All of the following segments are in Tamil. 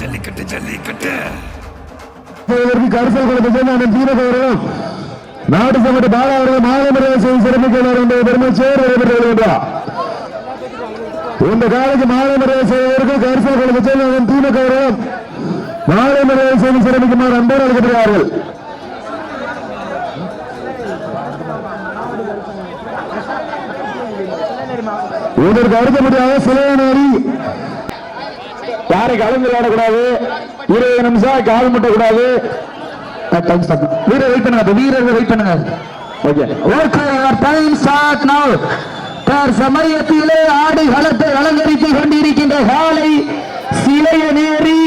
ஜல்லிக்கட்டு ஜல்லிக்கட்டு. இதற்கு கொடுத்த சேர்ந்த தீரக அவர்களும் நாடு சமட்ட பாலா அவர்கள் மாலை சிறப்பிக்கிறார் என்ற பெருமை சேர் நடைபெற்று இந்த காலைக்கு மாலை மரியாதை செய்வதற்கு கரிசல் கொடுத்த சேர்ந்த திமுக அவர்களும் மாலை மரியாதை செய்து சிறப்பிக்குமாறு அன்போடு அழைக்கப்படுகிறார்கள் இதற்கு அடுத்தபடியாக சிலையனேரி யாரை கலந்து விளையாடக்கூடாது? இருபது நிமிஷம் கால் முட்ட கூடாது வீரர் வெயிட் பண்ணுங்க வீரர்கள் வெயிட் பண்ணுங்க. Okay okay time start now சமயத்திலே ஆடை களத்தை அலங்கரித்துக் கொண்டிருக்கின்ற காலை சிலையநேரி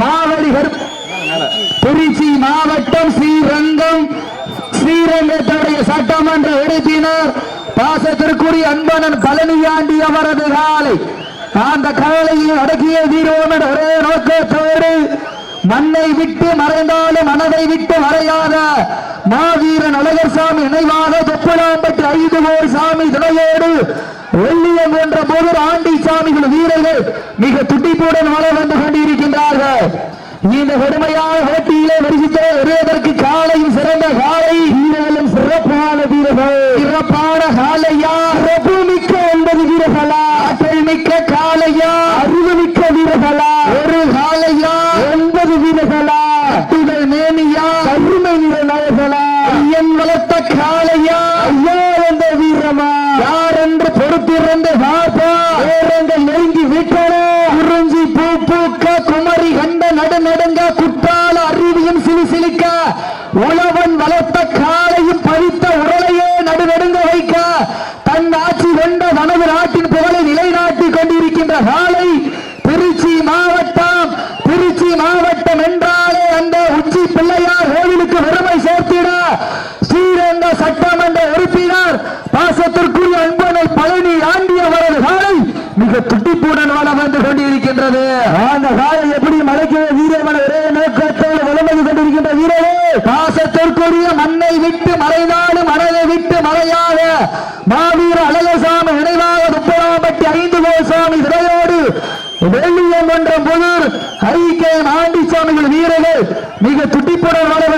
மாவடிகர் திருச்சி மாவட்டம் ஸ்ரீரங்கம். ஸ்ரீரங்கத்துடைய சட்டமன்ற உறுப்பினர் பாசத்திற்குரிய அன்பனன் பழனியாண்டி அவரது காலை. அந்த காலையை அடக்கிய வீரோமன் ஒரே நோக்கத்தோடு மண்ணை விட்டு மறைந்தாலும் மனதை விட்டு மறையாத மாவீரன் அழகர் சாமி நினைவாக தொப்பலாம்பட்டு ஐந்து கோர் சாமி துணையோடு வெள்ளியம் என்ற போது ஆண்டி சாமிகள் வீரர்கள் மிக துடிப்புடன் வள வந்து கொண்டிருக்கின்றார்கள். இந்த கடுமையான போட்டியிலே வரிசித்த வருவதற்கு காலையும் சிறந்த காலை வீரர்களும் சிறப்பான வீரர்கள். சிறப்பான காலையா சிறப்பு மிக்க ஒன்பது வீரர்களா ஆற்றல் மிக்க காலையா அறிவு மிக்க வீரர்களா ஒரு காலையா ஒன்பது வீரர்களா கட்டுதல் மேனியா கருமை நிற நாயர்களா ஐயன் வளர்த்த காலையா ஐயா என்ற வீரமா யார் என்று பொறுத்திருந்து பார்ப்பா நேரங்கள் நெருங்கி விட்டன குறிஞ்சி பூ பூக்க குமரி கண்ட நடு நடுங்க குற்றால அருவியும் சிலிசிலிக்க உழவன் வளர்த்த காலையும் பறித்த உரலையே நடு நடுங்க வைக்க தன் ஆட்சி கொண்ட தனது நாட்டின் புகழை நிலைநாட்டிக் கொண்டிருக்கின்ற காலை திருச்சி மாவட்டம். திருச்சி மாவட்டம் என்றாலே அந்த உச்சி பிள்ளையார் கோவிலுக்கு பெருமை சேர்த்திட ஸ்ரீரங்க சட்டமன்ற உறுப்பினர் பாசத்திற்குரிய அன்பனை பழனி ஆண்டிய அவரது காலை மிக துட்டிப்புடன் வள வந்து கொண்டிருக்கின்றது. அந்த காலை எப்படி மலைக்கு வீரமன ஒரே நோக்கத்தோடு வளம் வந்து கொண்டிருக்கின்ற வீரரே பாசத்திற்குரிய மண்ணை விட்டு மறைந்தாலும் மனதை விட்டு மறையாத மாவீர அழகசாமி நினைவாக முப்பதாம்பட்டி ஐந்து கோசாமி திரையோடு வெள்ளியம் என்ற புதூர் ஐக்கிய ஆண்டிசாமிகள் வீரர்கள் மிக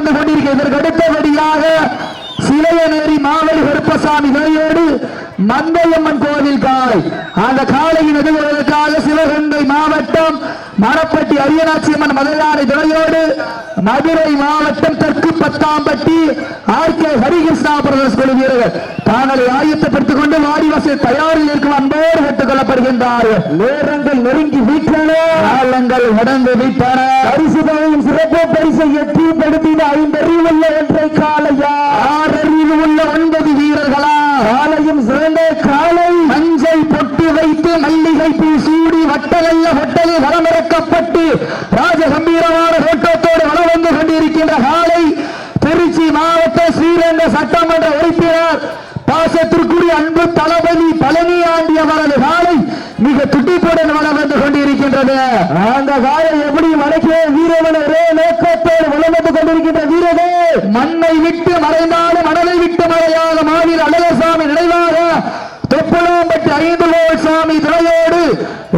நடந்து கொண்டிருக்கிறது இதற்கு அடுத்தபடியாக சிலையநேரி மாவடி கருப்பசாமி நோயோடு மந்தையம்மன் கோவில் காலை அந்த காலையின் எதிர்கொள்வதற்காக சிவகங்கை மாவட்டம் மணப்பட்டி அரியநாச்சி அம்மன் மதுராணி துணையோடு மதுரை மாவட்டம் தெற்கு பத்தாம்பட்டி ஆர் கே ஹரிகிருஷ்ணா பிரதேச குழு வீரர்கள். தாங்களை ஆயத்தப்படுத்திக் கொண்டு வாடிவாசல் தயாரில் இருக்கும் அன்போடு கேட்டுக் கொள்ளப்படுகின்றார்கள். நேரங்கள் நெருங்கி வீட்டன. காலங்கள் நடந்து வீட்டன. பரிசுதையும் சிறப்பு பரிசை எட்டிப்படுத்தின ஐந்தறிவுள்ள ஒன்றை காலையா ஆறறிவு உள்ள ஒன்பது வீரர்களா. காலையும் சிறந்த காலை மஞ்சள் பொட்டு வைத்து மல்லிகை பூ சூடி வட்டலல்ல வட்டல் வளமிறக்கப்பட்டு ராஜகம்பீரமான தோட்டத்தோடு வளம் வந்து கொண்டிருக்கின்ற காலை திருச்சி மாவட்ட ஸ்ரீரங்க சட்டமன்ற உறுப்பினர் பாசத்திற்குரிய அன்பு தளபதி பழனி ஆண்டிய வரது காலை மிக துட்டிப்புடன் வளம் வந்து கொண்டிருக்கின்றது. அந்த காலை எப்படி மலைக்க வீரவன் ஒரே நோக்கத்தோடு வளம் வந்து கொண்டிருக்கின்ற வீரரே மண்ணை விட்டு மறைந்தாலும் மணலை விட்டு மறையாத மாவீர அழகசாமி நினைவாக தொப்புளாம்பட்டி ஐந்து கோல் சாமி துணையோடு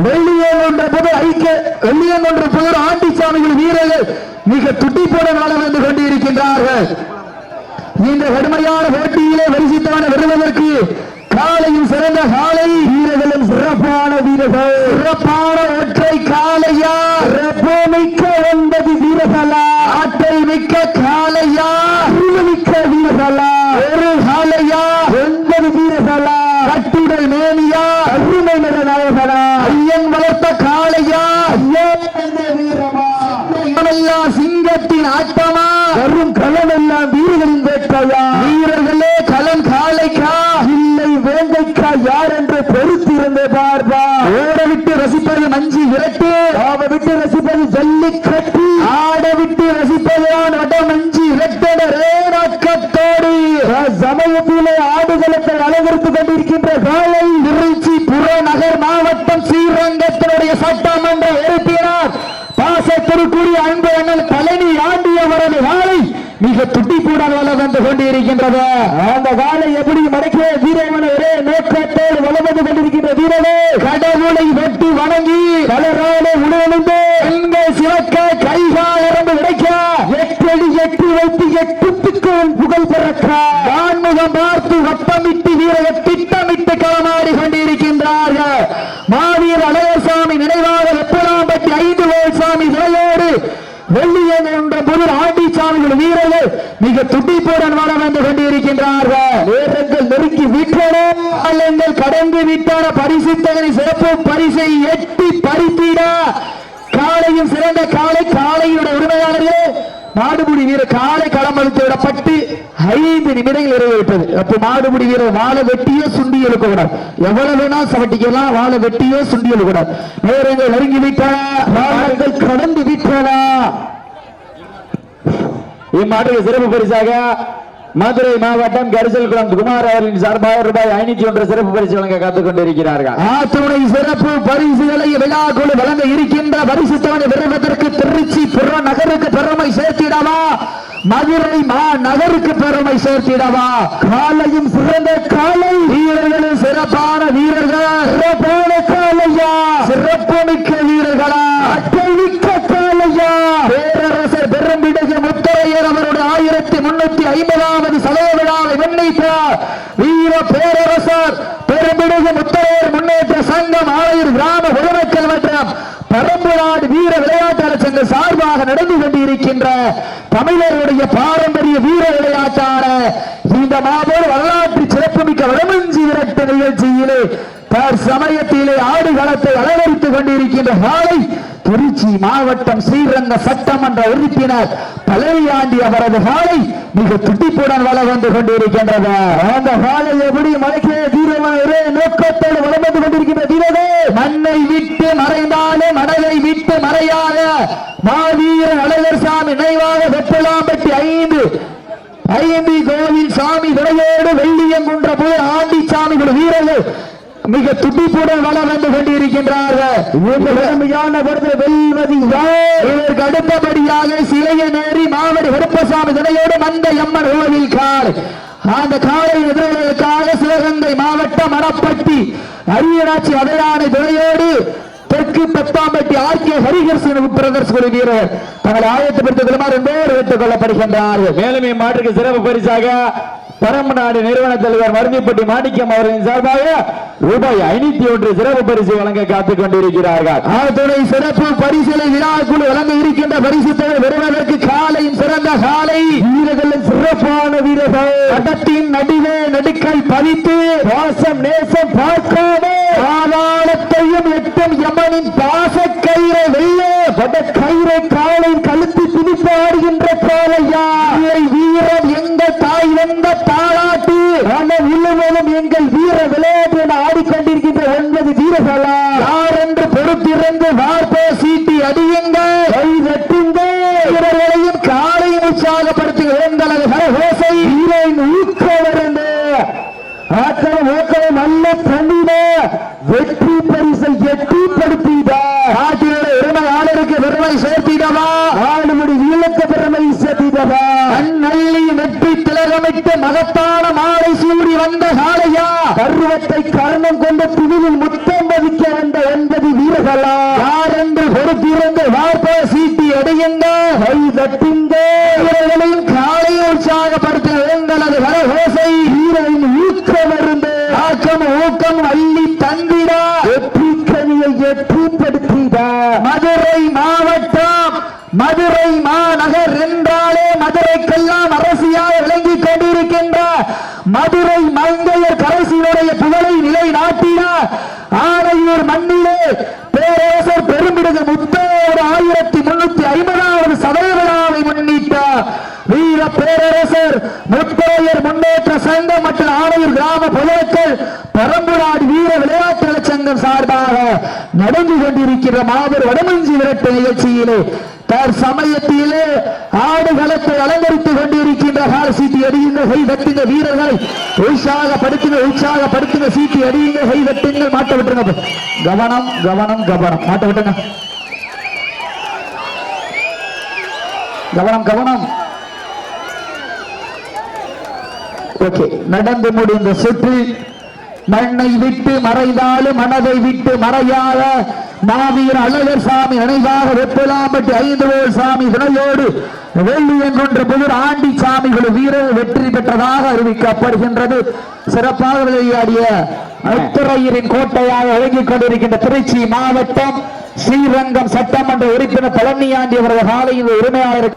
வெள்ளியன் என்ற புதர் ஐக்கிய வெள்ளியன் என்ற புதர் ஆண்டிசாமிகள் வீரர்கள் மிக துடிப்புடன் வளம் வந்து கொண்டிருக்கின்றார்கள் இந்த கடுமையான போட்டியிலே வரிசித்தவன வருவதற்கு காலையும் சிறந்த காலை வீரர்களும் சிறப்பான வீரர்கள் சிறப்பான ஒற்றை காலையா சிறப்பு மிக்க ஒன்பது வீரர்களா ஆற்றல் மிக்க காலையா மிக்க வீரர்களா ஒரு காலையா ஒன்பது வீரர்களா கட்டுடல் மேனியா. அருமை நட நாயகனா. ஐயன் வளர்த்த காலையா வீரமா. சிங்கத்தின் ஆட்டமா. வரும் களம் எல்லாம் வீரர்களின் வேட்டையா வீரர்களே களம் காளைக்கா. இல்லை வேங்கைக்கா யார் என்று பொறுத்திருந்து பார்ப்பா. ஓட விட்டு ரசிப்பது மஞ்சி விரட்டு. ஆட விட்டு ரசிப்பது ஜல்லிக்கட்டு. ஆட விட்டு ரசிப்பதுதான் வட மஞ்சி விரட்டடரே நாட்கத்தோடு சமயத்திலே ஆடுகளத்தை அலங்கரித்துக் கொண்டிருக்கின்ற காலை திருச்சி புறநகர் மாவட்டம் ஸ்ரீரங்கத்தினுடைய சட்டமன்ற உறுப்பினர் பாசத்திற்குரிய அன்பு அண்ணன் பழனி ஆண்டியவரது காலை மிக துட்டிப்புடன் வள வந்து கொண்டிருக்கின்றது. அந்த காலை எப்படி மடக்கிய வீரமன ஒரே நோக்கத்தோடு நடந்து கொண்டிருக்கின்ற வீரரே கடவுளை வெட்டி வணங்கி பலராலே உடனே எங்கள் சிறக்க கைகால் இறந்து விடைக்க. எட்டடி எட்டு வைத்து எட்டுத்துக்கோள் புகழ் பிறக்க. ஆன்முகம் பார்த்து வட்டமிட்டு வீரரை திட்டமிட்டு களமாடி கொண்டிருக்கின்றார்கள். மாவீர் அழகர்சாமி நினைவாக வெப்பலாம்பட்டி ஐந்து வேல்சாமி சிலையோடு வெள்ளியன் என்ற பொருள் ஆண்டிசாமிகள் வீரர்கள் மிக துடிப்புடன் வர வந்து கொண்டிருக்கின்றார்கள். கடந்து விட்டான பரிசு தகனை சிறப்பு. பரிசை எட்டி பறித்திட காலையும் சிறந்த காலை காலையுடைய உரிமையாளர்களே மாடுபுடி வீரர் காலை களமளித்து விடப்பட்டு ஐந்து நிமிடங்கள் நிறைவேற்றது. அப்ப மாடுபுடி வீரர் வாழை வெட்டியோ சுண்டி கூடாது எவ்வளவு வேணா சவட்டிக்கலாம் வாழை வெட்டியோ சுண்டி கூடாது நேரங்கள் நெருங்கி விட்டாரா காலங்கள் கடந்து விட்டாரா இம்மாட்டுக்கு சிறப்பு பரிசாக மதுரை மாவட்டம் கரிசல் குளம் குமார் அவர்களின் சார்பாக ரூபாய் ஐநூத்தி ஒன்று சிறப்பு பரிசு வழங்க காத்துக் கொண்டிருக்கிறார்கள் ஆத்துணை சிறப்பு பரிசுகளை விழாக்குழு வழங்க இருக்கின்ற பரிசு தவணை பெறுவதற்கு திருச்சி புற நகருக்கு பெருமை சேர்த்திடவா? மதுரை மா நகருக்கு பெருமை சேர்த்திடவா? காலையும் சிறந்த காலை. வீரர்களும் சிறப்பு வீரர்கள் சிறப்பான காலையா சிறப்பு மிக்க வீரர்களா அட்டமிக்க காலையா பேரரசர் பெரும்பிடகு முத்தரையர் அவருடைய ஆயிரத்தி முன்னூத்தி ஐம்பதாவது சதவ விழாவை முன்னிட்டார் வீர பேரரசர் பெரும்பிடுகு முத்தரையர் முன்னேற்ற சங்கம் ஆலையூர் கிராம பொதுமக்கள் மற்றும் பரம்புநாடு வீர விளையாட்டாளர் சங்க சார்பாக நடந்து கொண்டிருக்கின்ற தமிழருடைய பாரம்பரிய வீர விளையாட்டான இந்த மாபெரும் வரலாற்று சிறப்புமிக்க வடமஞ்சி விரட்டு நிகழ்ச்சியிலே தற்சமயத்திலே ஆடுகளத்தை அலங்கரித்துக் கொண்டிருக்கின்ற காலை திருச்சி மாவட்டம் ஸ்ரீரங்க சட்டமன்ற உறுப்பினர் பழனியாண்டி அவரது காலை மிக துட்டிப்புடன் வள வந்து கொண்டிருக்கின்றது. அந்த காலை எப்படி மலைக்கே தீரமான ஒரே நோக்கத்தோடு வளம் வந்து கொண்டிருக்கின்ற வீரரே? மண்ணை விட்டு மறைந்தாலே மணலை விட்டு மறையாத மாவீரன் அழகர் சாமி நினைவாக வெப்பலாம்பட்டி ஐந்து. ஐந்து கோவில் சாமி துணையோடு வெள்ளியங்குன்ற போது ஆண்டி சாமிகள் வீரர்கள் மிக துடிப்புடன் வளம் வந்து கொண்டிருக்கின்றார்கள். வெல்வது? இதற்கு அடுத்தபடியாக சிலைய நேரி மாவடி கருப்பசாமி துணையோடு மந்த எம்மன் கோவில் கார் அந்த காலை எதிர்களுக்காக சிவகங்கை மாவட்டம் மரப்பட்டி அரியராட்சி வகையான துணையோடு தெற்கு பெத்தா ஹரிகர்சன் பிரதர்ஸ் குழு வீரர் தங்களை ஆயத்தப்படுத்திக் கொள்ளுமாறு என்போர் கேட்டுக் கொள்ளப்படுகின்றார்கள். மேலும் இம்மாட்டுக்கு சிறப்பு பரிசாக பரம்பநாடு நிறுவன தலைவர் மருந்திப்பட்டி மாணிக்கம் அவர்களின் சார்பாக ரூபாய் ஐநூத்தி ஒன்று சிறப்பு பரிசு வழங்க காத்துக் கொண்டிருக்கிறார்கள். சிறப்பு பரிசிலை விழாக்குழு வழங்க இருக்கின்ற பரிசு தொகை பெறுவதற்கு காலையும் சிறந்த காலை. வீரர்களின் சிறப்பான வீரர்கள். படத்தின் நடுவே நடுக்கல் பதித்து பாசம் நேசம் பார்க்காம பாதாளத்தையும் எட்டும் யமனின் பாச கயிறை வெல்ல பட கயிறை காலை கழுத்து பிடித்து ஆடுகின்ற காலையா வீரை வீரன் எங்கள் தாய் வந்த தாளாட்டு மனம் முழுவதும் எங்கள் வீர விளையாட்டு என ஆடிக்கொண்டிருக்கின்ற ஒன்பது வீரர்களா யார் என்று பொறுத்திருந்து வார்த்தை சீட்டி அடியுங்க கை தட்டுங்க வீரர்களையும் காலையும் உற்சாகப்படுத்துங்க எங்களது ஹரஹோசை வீரன் ஊக்கமிருந்து ஆக்களம் ஊக்களம் நல்ல தண்ணிட வெற்றி பரிசை எட்டிப்படுத்திட நாட்டினுடைய உரிமையாளருக்கு பெருமை சேர்த்திடவா ஆளுமுடி வீழக்க பெருமை சேர்த்திடவா அந்நள்ளி வெற்றி திலகமிட்டு மகத்தான மாலை சூடி வந்த காளையா பருவத்தை கர்ணம் கொண்ட துணிவில் முத்தம் பதிக்க வந்த ஒன்பது வீரர்களா யார் என்று பொறுத்திருந்து வார்த்தை சீட்டி அடையுங்க கை தட்டுங்க வீரர்களையும் காலையை உற்சாகப்படுத்த எங்களது வரஹோசை வீரரின் ஊக்கம் இருந்து ஆக்கம் ஊக்கம் அள்ளி தந்திடா. வெற்றி கனியை எட்டிப்படுத்திட மதுரை மாவட்டம் மதுரை மாநகர் என்றாலே மதுரைக்கெல்லாம் அரசியாக விளங்கிக் கொண்டிருக்கின்ற மதுரை மங்கையர் கரசியுடைய புகழை நிலை நாட்டினார் ஆனையூர் மண்ணிலே கிராம பொதுமக்கள் பரம்புநாடு வீர விளையாட்டு சங்கம் சார்பாக நடந்து கொண்டிருக்கிற மாபெரும் வடமஞ்சி விரட்டு நிகழ்ச்சியிலே தற்சமயத்திலே ஆடுகளத்தை அலங்கரித்துக் கொண்டிருக்கின்ற கால சீட்டி அடியுங்க கை தட்டுங்க வீரர்களை. உற்சாகப்படுத்துங்க உற்சாகப்படுத்துங்க சீட்டி அடியுங்க கை தட்டுங்க. மாட்ட விட்டுருங்க கவனம் கவனம் கவனம். மாட்ட விட்டுங்க கவனம் கவனம். ஓகே நடந்து முடிந்த சுற்று மண்ணை விட்டு மறைந்தாலும் மனதை விட்டு மறையாத மாவீர அழகர் சாமி நினைவாக வெப்பலாம்பட்டி ஐந்து ஓர் சாமி துணையோடு வெள்ளி என்கின்ற புதிர் ஆண்டி சாமிகள் வீரர் வெற்றி பெற்றதாக அறிவிக்கப்படுகின்றது. சிறப்பாக விளையாடிய அத்துறையரின் கோட்டையாக விளங்கிக் கொண்டிருக்கின்ற திருச்சி மாவட்டம் ஸ்ரீரங்கம் சட்டமன்ற உறுப்பினர் பழனியாண்டி அவரது காலையில் உரிமையாளர்